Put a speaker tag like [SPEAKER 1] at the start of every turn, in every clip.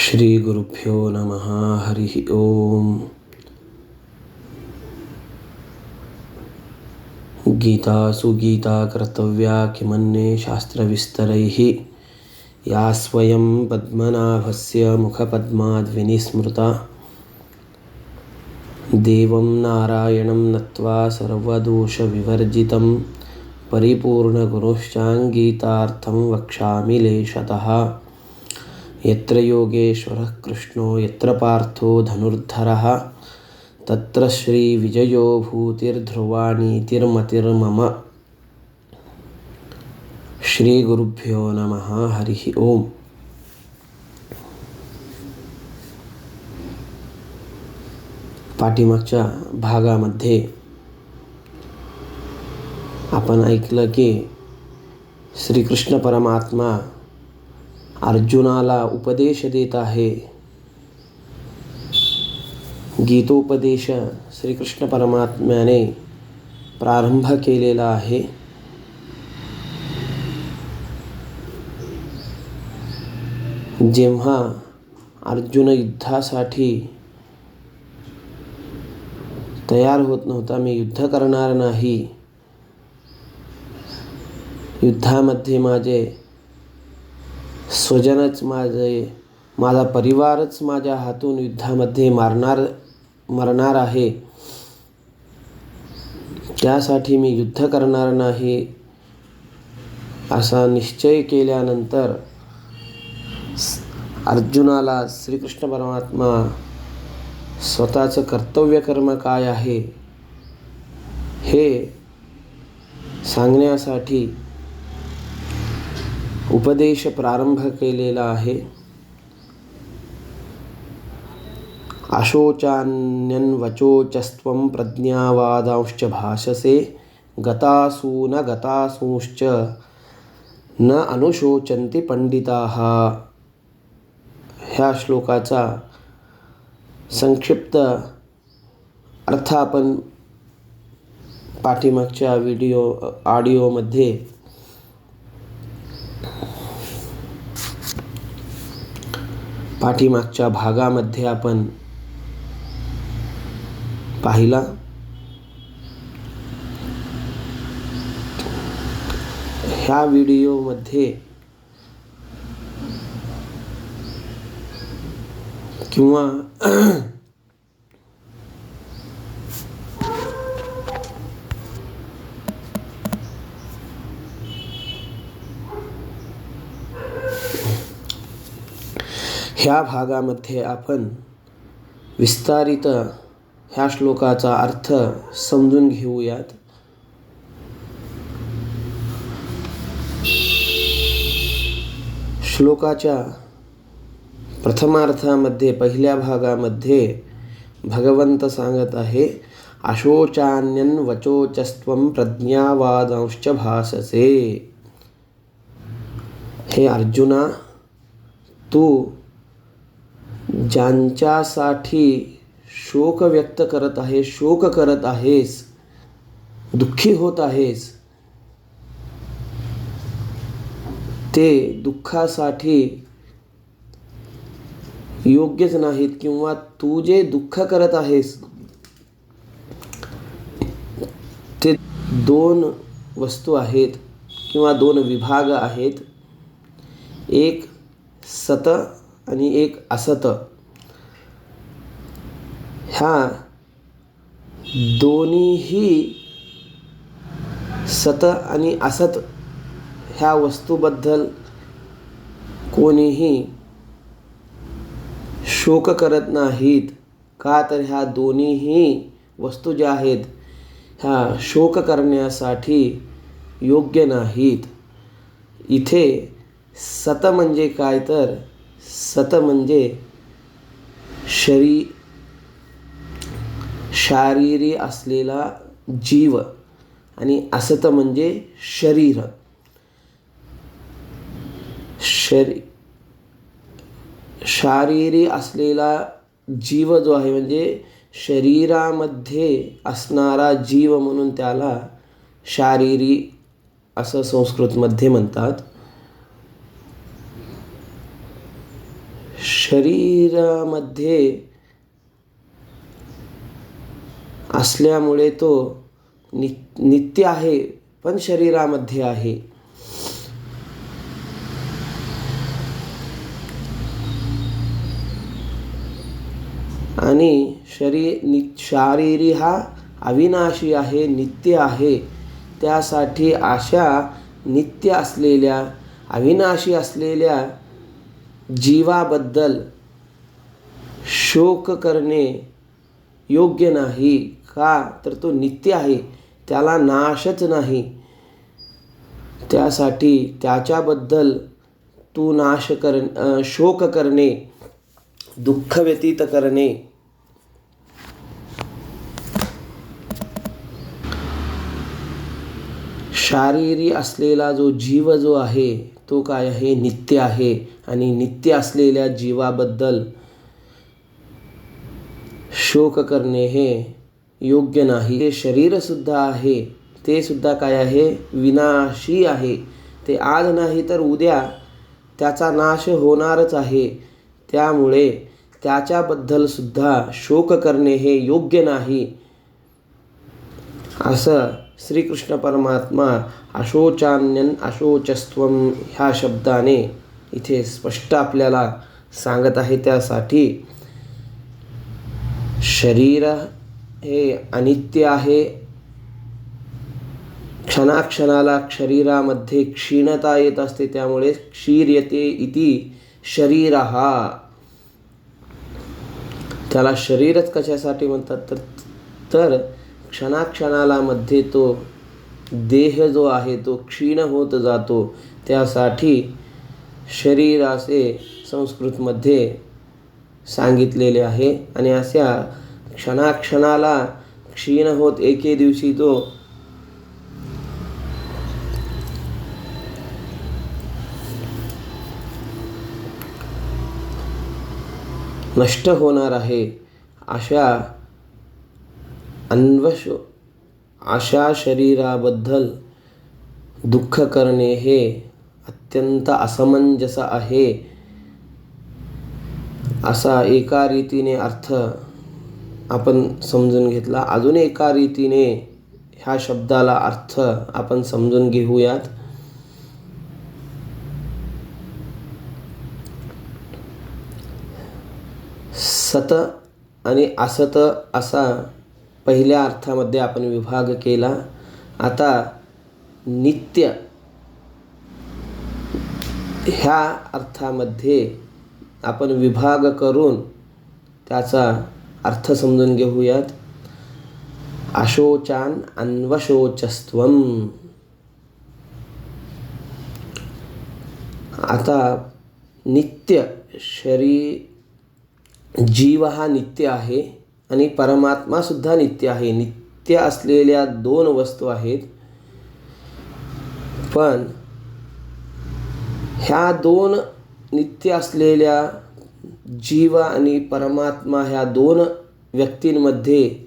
[SPEAKER 1] श्रीगुरुभ्यो नमः हरिः ओम्। गीतासु गीता कर्तव्या किमन्ये शास्त्रविस्तरैः। या स्वयं पद्मनाभस्य मुखपद्माद्विनिस्मृता। देवं नारायणं नत्वा सर्वदोषविवर्जितं परिपूर्णगुरुश्चाङ्गीतार्थं वक्ष्यामि लेशतः। यत्र योगेश्वरः कृष्णो यत्र पार्थो धनुर्धरः तत्र श्रीविजयो भूतिर्ध्रुवाणीतिर्मतिर्मम श्रीगुरुभ्यो नमः हरिः ओम्। पाठीमागच्या भागामध्ये आपण ऐकलं की श्रीकृष्ण परमात्मा अर्जुनाला उपदेश देत आहे. गीतोपदेश श्रीकृष्ण परमात्म्याने प्रारंभ केलेला आहे. जेव्हा अर्जुन युद्धासाठी तयार होत नव्हता मी युद्ध करणार नाही. युद्धामध्ये माझे स्वजनच माझे माझा परिवारच माझ्या हातून युद्धामध्ये मारणार मरणार आहे. त्यासाठी मी युद्ध करणार नाही असा निश्चय केल्यानंतर अर्जुनाला श्रीकृष्ण परमात्मा स्वतःचं कर्तव्य कर्म काय आहे हे सांगण्यासाठी उपदेश प्रारंभ केलेला आहे. अशोचान्यन्वचोचस्त्वं प्रज्ञावादांश्च भाषसे गतासू न गतासूंश्च न अनुशोचन्ति पंडिता ह्या श्लोकाचा संक्षिप्त अर्थ आपण पाठीमागच्या व्हिडिओ ऑडिओमध्ये पाठीमागच्या भागामध्ये आपण पाहिला. ह्या व्हिडिओमध्ये किंवा ह्या भागामध्ये आपण विस्तारित ह्या श्लोकाचा अर्थ समजून घेऊयात. श्लोकाच्या प्रथमार्थामध्ये पहिल्या भागामध्ये भगवंत सांगत आहे अशोचान्यन वचोचस्त्वं प्रज्ञावादांश्च भाससे. हे अर्जुना तू ज्यांच्यासाठी शोक व्यक्त करत आहे शोक करत आहेस दुःखी होत आहेस ते दुःखासाठी योग्यच नाहीत किंवा तू जे दुःख करत आहेस ते दोन वस्तू आहेत किंवा दोन विभाग आहेत. एक सत आणि एक असत. ह्या दोन्हीही सत आणि असत ह्या वस्तूबद्दल कोणीही शोक करत नाहीत. का तर ह्या दोन्हीही वस्तू ज्या आहेत ह्या शोक करण्यासाठी योग्य नाहीत. इथे सत म्हणजे काय तर सत म्हणजे शरी शारीरी असलेला जीव आणि असत म्हणजे शरीर. शरी शारीरी असलेला जीव जो आहे म्हणजे शरीरामध्ये असणारा जीव म्हणून त्याला शारीरी असं संस्कृतमध्ये म्हणतात. शरीरामध्ये असल्यामुळे तो नि नित्य आहे पण शरीरामध्ये आहे. आणि शरीर नि शारीरी हा अविनाशी आहे नित्य आहे. त्यासाठी अशा नित्य असलेल्या अविनाशी असलेल्या जीवाबद्दल शोक करणे योग्य नाही. का? तर तो नित्य आहे. त्याला नाशच नाही. त्यासाठी त्याच्याबद्दल तू नाश कर शोक करणे दुःख व्यतीत करणे शारीरी असलेला जो जीव जो आहे तो काय आहे? नित्य आहे. आणि नित्य असलेल्या जीवाबद्दल शोक करणे हे योग्य नाही. ते शरीरसुद्धा आहे ते सुद्धा काय आहे? विनाशी आहे. ते आज नाही तर उद्या त्याचा नाश होणारच आहे. त्यामुळे त्याच्याबद्दलसुद्धा शोक करणे हे योग्य नाही. असं श्रीकृष्ण परमात्मा अशोचान्यन अशोचस्त्वम ह्या शब्दाने इथे स्पष्ट आपल्याला सांगत आहे त्यासाठी शरीर हे अनित्य आहे. क्षणाक्षणाला शरीरामध्ये क्षीणता येत असते त्यामुळे क्षीर्यते इति शरीर. हा त्याला शरीरच कशासाठी म्हणतात? तर तर क्षणाक्षणाला मध्ये तो देह जो आहे तो क्षीण होत जातो. त्यासाठी शरीर असे संस्कृतमध्ये सांगितलेले आहे आणि अशा क्षणाक्षणाला क्षीण होत एके दिवशी तो नष्ट होणार आहे. अशा अन्वश अशा शरीराबद्दल दुःख करणे हे अत्यंत असमंजस आहे. असा एका रीतीने अर्थ आपण समजून घेतला. अजून एका रीतीने ह्या शब्दाला अर्थ आपण समजून घेऊयात. सत आणि असत असा पहिल्या अर्थामध्ये आपण विभाग केला. आता नित्य ह्या अर्थामध्ये आपण विभाग करून त्याचा अर्थ समजून घेऊयात. अशोचान अन्वशोचस्व आता नित्य शरीर जीव हा नित्य आहे. आणि परमात्मासुद्धा नित्य आहे. नित्य असलेल्या दोन वस्तू आहेत. पण ह्या दोन नित्य असलेल्या जीव आणि परमात्मा ह्या दोन व्यक्तींमध्ये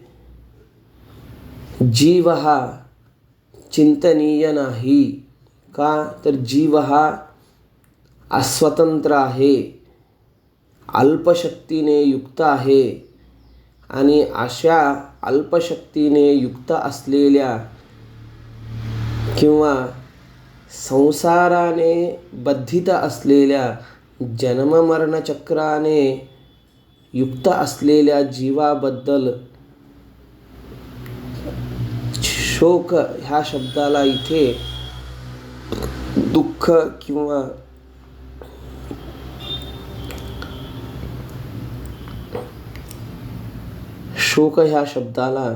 [SPEAKER 1] जीव हा चिंतनीय नाही का? तर जीव हा अस्वतंत्र आहे. अल्पशक्तीने युक्त आहे. आणि अशा अल्पशक्तीने युक्त असलेल्या किंवा संसाराने बद्धित असलेल्या जन्ममरणचक्राने युक्त असलेल्या जीवाबद्दल शोक ह्या शब्दाला इथे दुःख किंवा शोक ह्या शब्दाला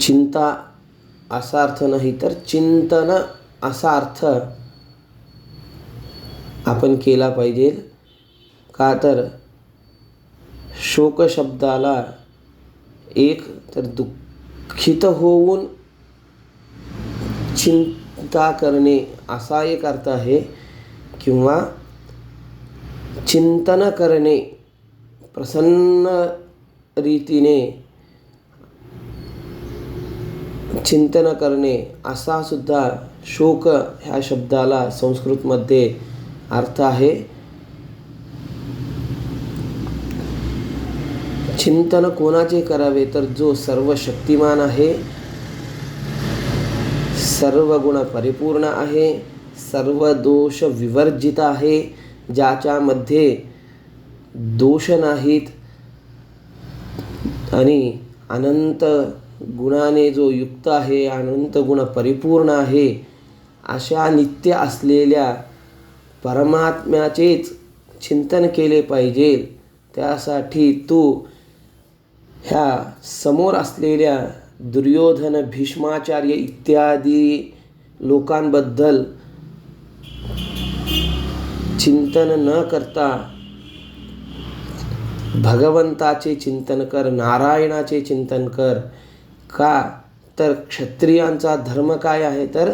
[SPEAKER 1] चिंता असा अर्थ नाही तर चिंतन असा अर्थ आपण केला पाहिजे. का तर शोक शब्दाला एक तर दुःखित होऊन चिंता करणे असा एक अर्थ आहे किंवा चिंतन करणे प्रसन्न रीतीने चिंतन करणे असा सुद्धा शोक ह्या शब्दाला संस्कृतमध्ये अर्थ आहे. चिंतन कोणाचे करावे तर जो सर्व शक्तिमान आहे सर्व गुण परिपूर्ण आहे सर्व दोष विवर्जित आहे ज्याच्यामध्ये दोष नाहीत. आणि अनंत गुणाने जो युक्त आहे अनंत गुण परिपूर्ण आहे अशा नित्य असलेल्या परमात्म्याचेच चिंतन केले पाहिजे. त्यासाठी तू ह्या समोर असलेल्या दुर्योधन भीष्माचार्य इत्यादी लोकांबद्दल चिंतन न करता भगवंताचे चिंतन कर नारायणाचे चिंतन कर. का? तर क्षत्रियांचा धर्म काय आहे? तर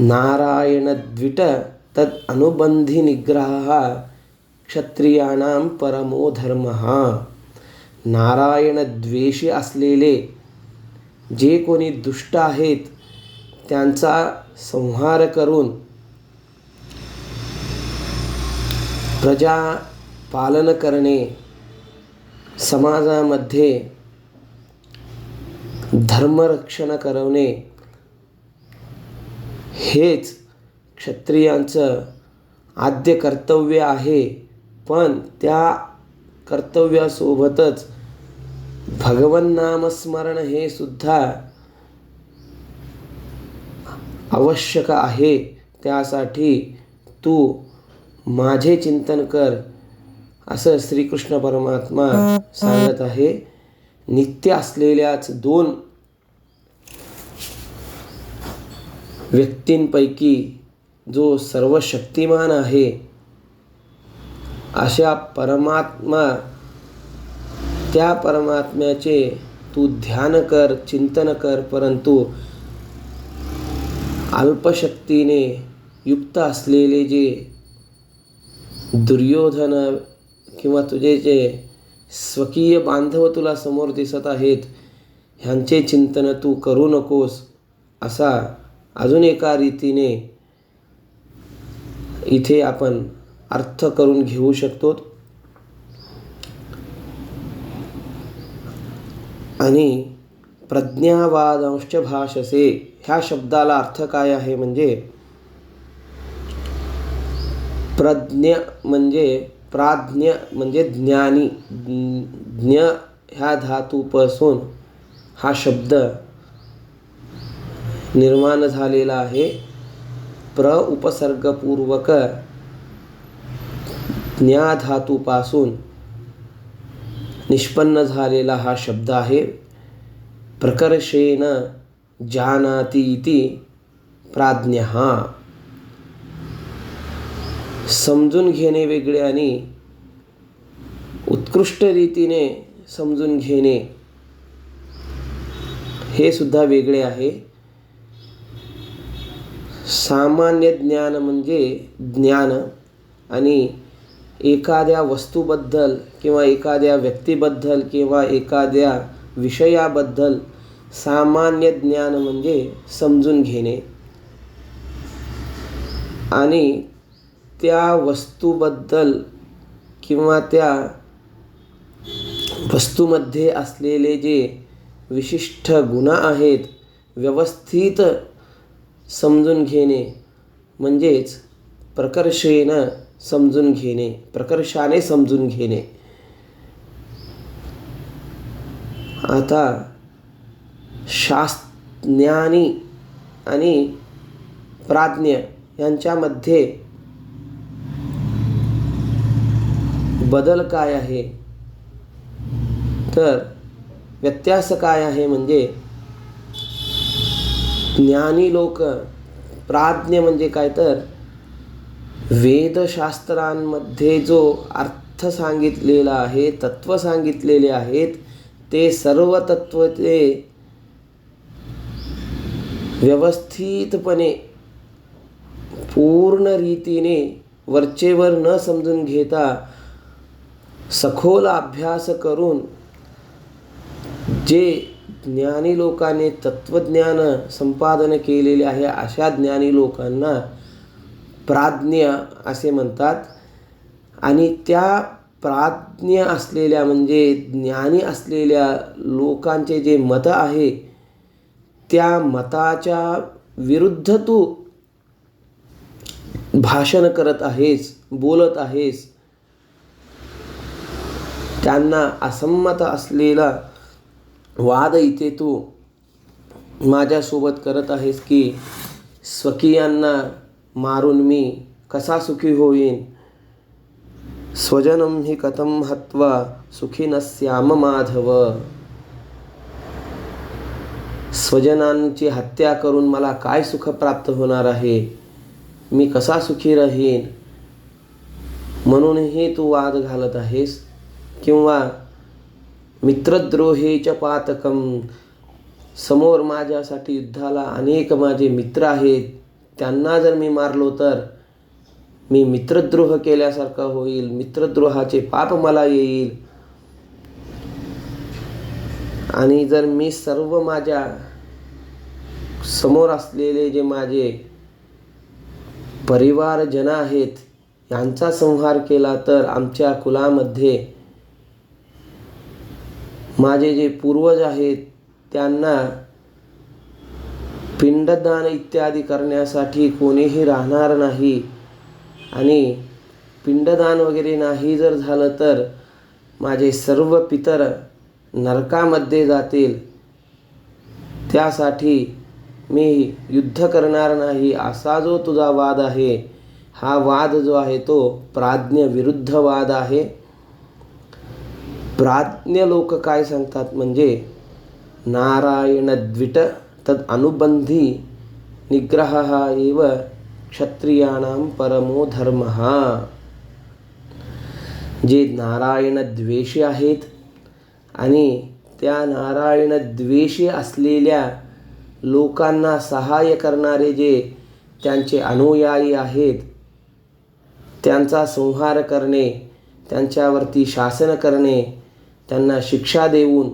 [SPEAKER 1] नारायण द्विट तद अनुबंधी निग्रह क्षत्रियाणाम परमो धर्म. नारायण द्वेषी असलेले जे कोणी दुष्ट आहेत त्यांचा संहार करून प्रजा पालन करणे समाजामध्ये धर्मरक्षण करवणे हेच क्षत्रियांचं आद्य कर्तव्य आहे. पण त्या कर्तव्यासोबतच भगवन नामस्मरण हे सुद्धा आवश्यक आहे. त्यासाठी तू माझे चिंतन कर. असं श्रीकृष्ण परमात्मा सांगत आहे नित्य असलेल्याच दोन व्यक्तींपैकी जो सर्व शक्तिमान आहे अशा परमात्मा त्या परमात्म्याचे तू ध्यान कर चिंतन कर परंतु अल्पशक्तीने युक्त असलेले जे दुर्योधन किंवा तुझे जे स्वकीय बांधव तुला समोर दिसत आहेत ह्यांचे चिंतन तू करू नकोस असा अजून एका रीतीने इथे आपण अर्थ करून घेऊ शकतो. आणि प्रज्ञावादांश भाषसे ह्या शब्दाला अर्थ काय आहे म्हणजे प्रज्ञ म्हणजे प्राज्ञ म्हणजे ज्ञानी ज्ञ ह्या धातूपासून हा शब्द निर्माण झालेला आहे. प्र उपसर्गपूर्वक ज्ञा धातूपासून निष्पन्न झालेला हा शब्द आहे. प्रकर्षेण जानाती इति प्राज्ञ. समजून घेणे वेगळे आणि उत्कृष्ट रीतीने समजून घेणे हे सुद्धा वेगळे आहे. सामान्य ज्ञान म्हणजे ज्ञान आणि एखाद्या वस्तूबद्दल किंवा एखाद्या व्यक्तीबद्दल किंवा एखाद्या विषयाबद्दल सामान्य ज्ञान म्हणजे समजून घेणे आणि त्या वस्तूबद्दल किंवा त्या वस्तूमध्ये असलेले जे विशिष्ट गुण आहेत व्यवस्थित समजून घेणे म्हणजेच प्रकर्षेनं समजून घेणे प्रकर्षाने समजून घेणे. आता शास्त्रज्ञानी आणि प्राज्ञ यांच्यामध्ये बदल काय आहे? तर व्यत्यास काय आहे म्हणजे ज्ञानी लोक प्राज्ञ म्हणजे काय? तर वेदशास्त्रांमध्ये जो अर्थ सांगितलेला आहे तत्व सांगितलेले आहेत ते सर्व तत्व ते व्यवस्थितपणे पूर्ण रीतीने वरचेवर न समजून घेता सखोल अभ्यास करून जे ज्ञानी लोकांनी तत्त्वज्ञान संपादन केलेले आहे अशा ज्ञानी लोकांना प्राज्ञ असे म्हणतात. आणि त्या प्राज्ञ असलेल्या म्हणजे ज्ञानी असलेल्या लोकांचे जे मतं आहे त्या मताच्या विरुद्ध तू भाषण करत आहेस बोलत आहेस. त्यांना असंमत असलेला वाद इथे तू माझ्यासोबत करत आहेस की स्वकीयांना मारून मी कसा सुखी होईन? स्वजनम हि कथम हत्वा सुखी नस्याम माधव? स्वजनांची हत्या करून मला काय सुख प्राप्त होणार आहे? मी कसा सुखी राहीन? म्हणूनही तू वाद घालत आहेस? किंवा मित्रद्रोहेच्या पातकम समोर माझ्यासाठी युद्धाला अनेक माझे मित्र आहेत त्यांना जर मी मारलो तर मी मित्रद्रोह केल्यासारखा होईल मित्रद्रोहाचे पाप मला येईल. आणि जर मी सर्व माझ्यासमोर असलेले जे माझे परिवारजन आहेत यांचा संहार केला तर आमच्या कुलामध्ये माझे जे पूर्वज आहेत त्यांना पिंडदान इत्यादी करण्यासाठी कोणीही राहणार नाही. आणि पिंडदान वगैरे नाही जर झालं तर माझे सर्व पितर नरकामध्ये जातील. त्यासाठी मी युद्ध करणार नाही असा जो तुझा वाद आहे हा वाद जो आहे तो प्राज्ञ विरुद्ध वाद आहे. प्राज्ञ लोक काय सांगतात म्हणजे नारायण द्विट तद अनुबंधी निग्रह एव क्षत्रियाणां परमो धर्म। जे नारायण द्वेषी आहेत आणि त्या नारायण द्वेषी असलेल्या लोकांना सहाय्य करणारे जे त्यांचे अनुयायी आहेत त्यांचा संहार करणे त्यांच्यावरती शासन करणे त्यांना शिक्षा देऊन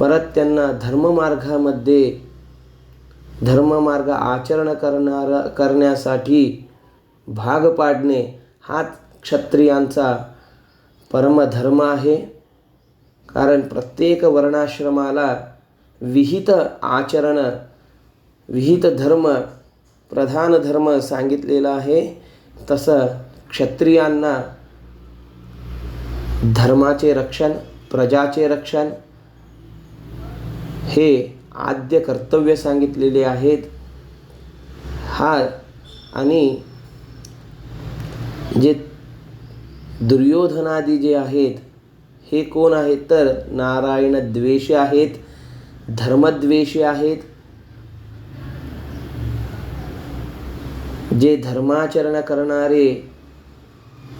[SPEAKER 1] परत त्यांना धर्ममार्गामध्ये धर्ममार्ग आचरण करणार करण्यासाठी भाग पाडणे हा क्षत्रियांचा परमधर्म आहे. कारण प्रत्येक वर्णाश्रमाला विहित आचरण विहित धर्म प्रधान धर्म सांगितलेला आहे. तसं क्षत्रियांना धर्माचे रक्षण प्रजाचे रक्षण हे आद्य कर्तव्य सांगितलेले आहेत. हा आणि जे दुर्योधनादी जे आहेत हे कोण आहेत? तर नारायण द्वेष आहेत धर्मद्वेषी आहेत. जे धर्माचरण करणारे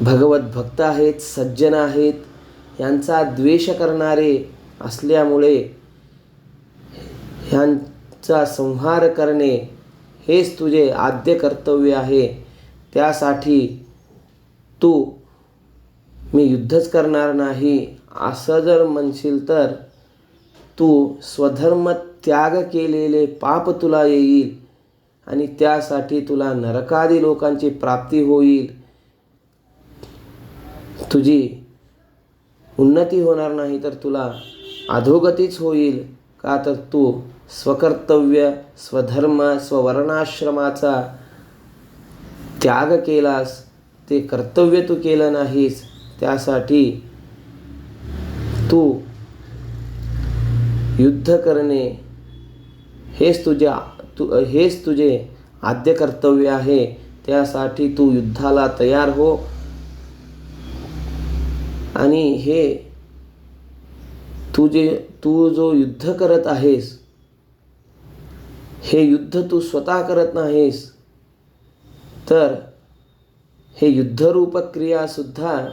[SPEAKER 1] भगवत भक्त आहेत सज्जन आहेत यांचा द्वेष करणारे असल्यामुळे ह्यांचा संहार करणे हेच तुझे आद्य कर्तव्य आहे. त्यासाठी तू मी युद्धच करणार नाही. असं जर म्हणशील तर तू स्वधर्म त्याग केलेले पाप तुला येईल आणि त्यासाठी तुला नरकादी लोकांची प्राप्ती होईल. तुझी उन्नती होणार नाही तर तुला अधोगतीच होईल. का तर तू स्वकर्तव्य स्वधर्म स्ववर्णाश्रमाचा त्याग केलास ते कर्तव्य तू केलं नाहीस त्यासाठी तू युद्ध करणे हेच तुझ्या तू हेच तुझे आद्य कर्तव्य आहे. त्यासाठी तू युद्धाला तयार हो. आणि हे तू जे तू जो युद्ध करत आहेस हे युद्ध तू स्वतः करत नाहीस तर हे युद्धरूप क्रियासुद्धा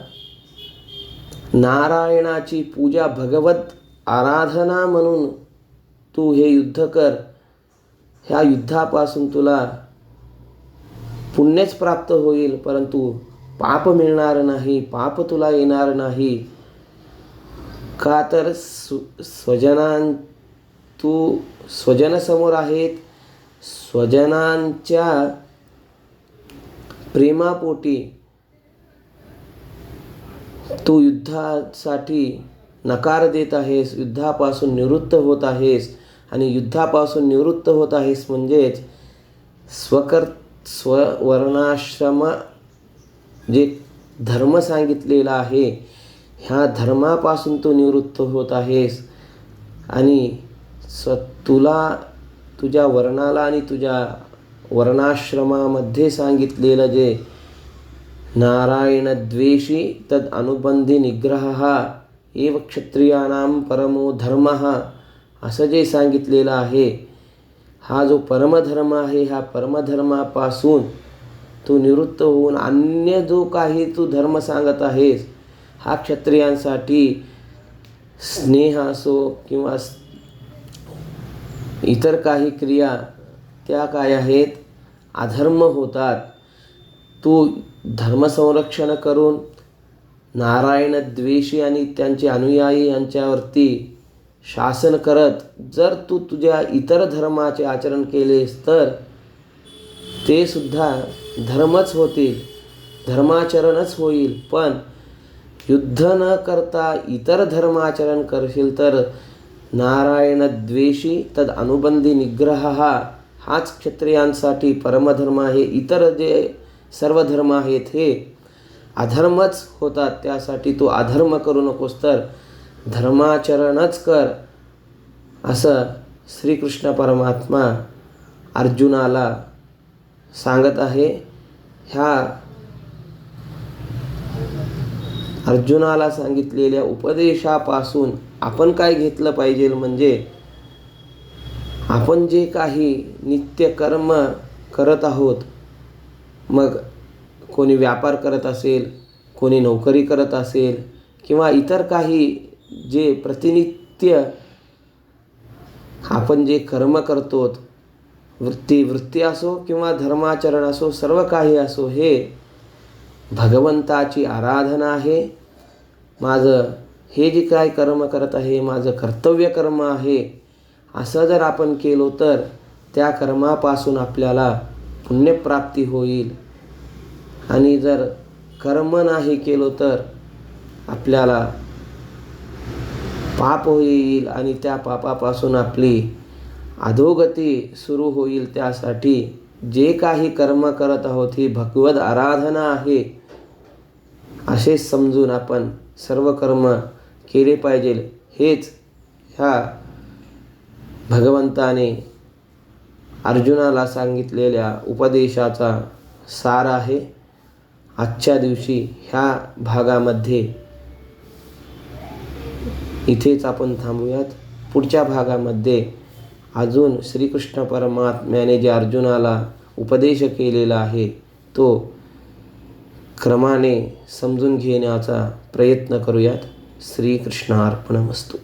[SPEAKER 1] नारायणाची पूजा भगवत आराधना म्हणून तू हे युद्ध कर. ह्या युद्धापासून तुला पुण्यच प्राप्त होईल परंतु पाप मिळणार नाही पाप तुला येणार नाही. का तर सु स्वजनां तू स्वजनसमोर आहेत. स्वजनांच्या प्रेमापोटी तू युद्धासाठी नकार देत आहेस युद्धापासून निवृत्त होत आहेस आणि युद्धापासून निवृत्त होत आहेस म्हणजेच स्वकर स्ववर्णाश्रम जे धर्म सांगितलेला आहे ह्या धर्मापासून तू निवृत्त होत आहेस. आणि स्व तुला तुझ्या वर्णाला आणि तुझ्या वर्णाश्रमामध्ये सांगितलेलं जे नारायणद्वेषी तद अनुबंधी निग्रह एव क्षत्रियाणां परमो धर्म असं जे सांगितलेलं आहे हा जो परमधर्म आहे ह्या परमधर्मापासून तू निवृत्त होऊन अन्य जो काही तू धर्म सांगत आहेस हा क्षत्रियांसाठी स्नेह असो किंवा इतर काही क्रिया त्या काय आहेत? अधर्म होतात. तू धर्मसंरक्षण करून नारायण द्वेषी आणि त्यांचे अनुयायी यांच्यावरती शासन करत जर तू तुझ्या इतर धर्माचे आचरण केलेस तर ते सुद्धा धर्मच होतील धर्माचरणच होईल पण युद्ध न करता इतर धर्माचरण करशील तर नारायणद्वेषी तद अनुबंधी निग्रह हा हाच क्षत्रियांसाठी परमधर्म आहे इतर जे सर्व धर्म आहेत हे अधर्मच होतात त्यासाठी तू अधर्म करू नकोस तर धर्माचरणच कर असं श्रीकृष्ण परमात्मा अर्जुनाला सांगत आहे. ह्या अर्जुनाला सांगितलेल्या उपदेशापासून आपण काय घेतलं पाहिजे म्हणजे आपण जे काही नित्य कर्म करत आहोत मग कोणी व्यापार करत असेल कोणी नोकरी करत असेल किंवा इतर काही जे प्रतिनित्य आपण जे कर्म करतो वृत्ती वृत्ती असो किंवा धर्माचरण असो सर्व काही असो हे भगवंताची आराधना आहे. माझं हे जे काय कर्म करत आहे माझं कर्तव्य कर्म आहे असं जर आपण केलो तर त्या कर्मापासून आपल्याला पुण्यप्राप्ती होईल. आणि जर कर्म नाही केलो तर आपल्याला पाप होईल आणि त्या पापापासून आपली अधोगती सुरू होईल त्यासाठी जे काही कर्म करत आहोत ही भगवद आराधना आहे असे समजून आपण सर्व कर्म केले पाहिजे. हेच ह्या भगवंताने अर्जुनाला सांगितलेल्या उपदेशाचा सार आहे. आजच्या दिवशी ह्या भागामध्ये इथेच आपण थांबूयात. पुढच्या भागामध्ये अजून श्रीकृष्ण परमात्म्याने जे अर्जुनाला उपदेश केलेला आहे तो क्रमाने समजून घेण्याचा प्रयत्न करूयात. श्रीकृष्णार्पणमस्तू.